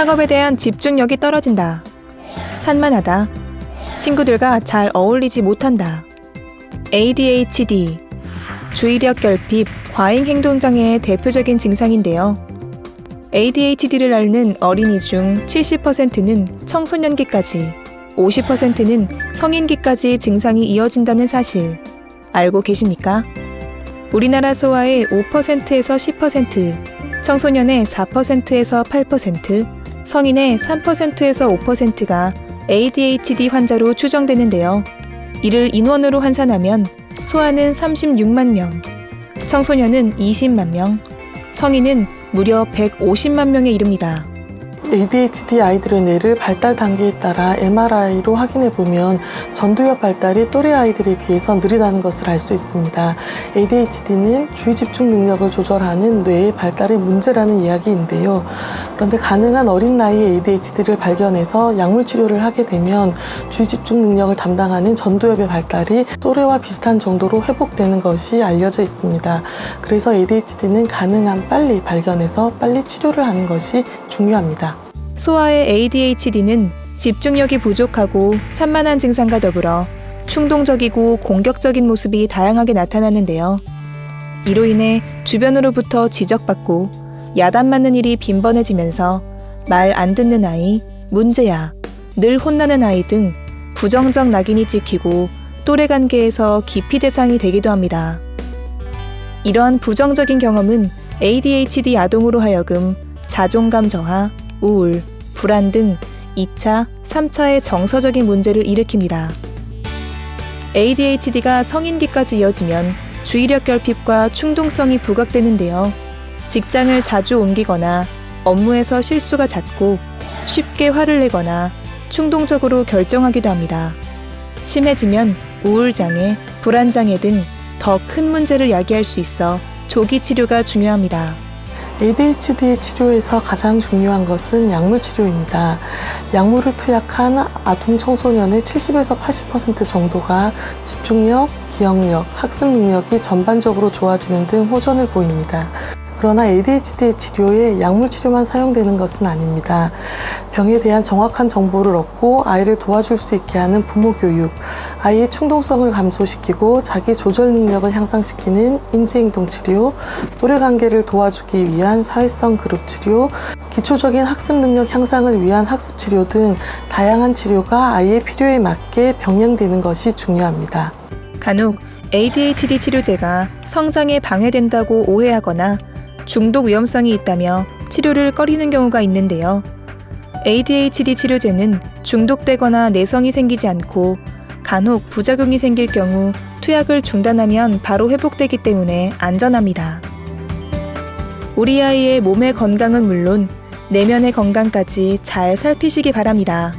학업에 대한 집중력이 떨어진다. 산만하다. 친구들과 잘 어울리지 못한다. ADHD. 주의력 결핍, 과잉 행동 장애의 대표적인 증상인데요. ADHD를 앓는 어린이 중 70%는 청소년기까지, 50%는 성인기까지 증상이 이어진다는 사실 알고 계십니까? 우리나라 소아의 5%에서 10%, 청소년의 4%에서 8%, 성인의 3%에서 5%가 ADHD 환자로 추정되는데요. 이를 인원으로 환산하면 소아는 36만 명, 청소년은 20만 명, 성인은 무려 150만 명에 이릅니다. ADHD 아이들의 뇌를 발달 단계에 따라 MRI로 확인해 보면 전두엽 발달이 또래 아이들에 비해서 느리다는 것을 알 수 있습니다. ADHD는 주의 집중 능력을 조절하는 뇌의 발달의 문제라는 이야기인데요. 그런데 가능한 어린 나이에 ADHD를 발견해서 약물 치료를 하게 되면 주의 집중 능력을 담당하는 전두엽의 발달이 또래와 비슷한 정도로 회복되는 것이 알려져 있습니다. 그래서 ADHD는 가능한 빨리 발견해서 빨리 치료를 하는 것이 중요합니다. 소아의 ADHD는 집중력이 부족하고 산만한 증상과 더불어 충동적이고 공격적인 모습이 다양하게 나타나는데요. 이로 인해 주변으로부터 지적받고 야단 맞는 일이 빈번해지면서 말 안 듣는 아이, 문제야, 늘 혼나는 아이 등 부정적 낙인이 찍히고 또래 관계에서 기피 대상이 되기도 합니다. 이러한 부정적인 경험은 ADHD 아동으로 하여금 자존감 저하, 우울, 불안 등 2차, 3차의 정서적인 문제를 일으킵니다. ADHD가 성인기까지 이어지면 주의력 결핍과 충동성이 부각되는데요. 직장을 자주 옮기거나 업무에서 실수가 잦고 쉽게 화를 내거나 충동적으로 결정하기도 합니다. 심해지면 우울장애, 불안장애 등 더 큰 문제를 야기할 수 있어 조기 치료가 중요합니다. ADHD 치료에서 가장 중요한 것은 약물 치료입니다. 약물을 투약한 아동 청소년의 70에서 80% 정도가 집중력, 기억력, 학습 능력이 전반적으로 좋아지는 등 호전을 보입니다. 그러나 ADHD 치료에 약물 치료만 사용되는 것은 아닙니다. 병에 대한 정확한 정보를 얻고 아이를 도와줄 수 있게 하는 부모 교육, 아이의 충동성을 감소시키고 자기 조절 능력을 향상시키는 인지행동 치료, 또래 관계를 도와주기 위한 사회성 그룹 치료, 기초적인 학습 능력 향상을 위한 학습 치료 등 다양한 치료가 아이의 필요에 맞게 병행되는 것이 중요합니다. 간혹 ADHD 치료제가 성장에 방해된다고 오해하거나 중독 위험성이 있다며 치료를 꺼리는 경우가 있는데요. ADHD 치료제는 중독되거나 내성이 생기지 않고 간혹 부작용이 생길 경우 투약을 중단하면 바로 회복되기 때문에 안전합니다. 우리 아이의 몸의 건강은 물론 내면의 건강까지 잘 살피시기 바랍니다.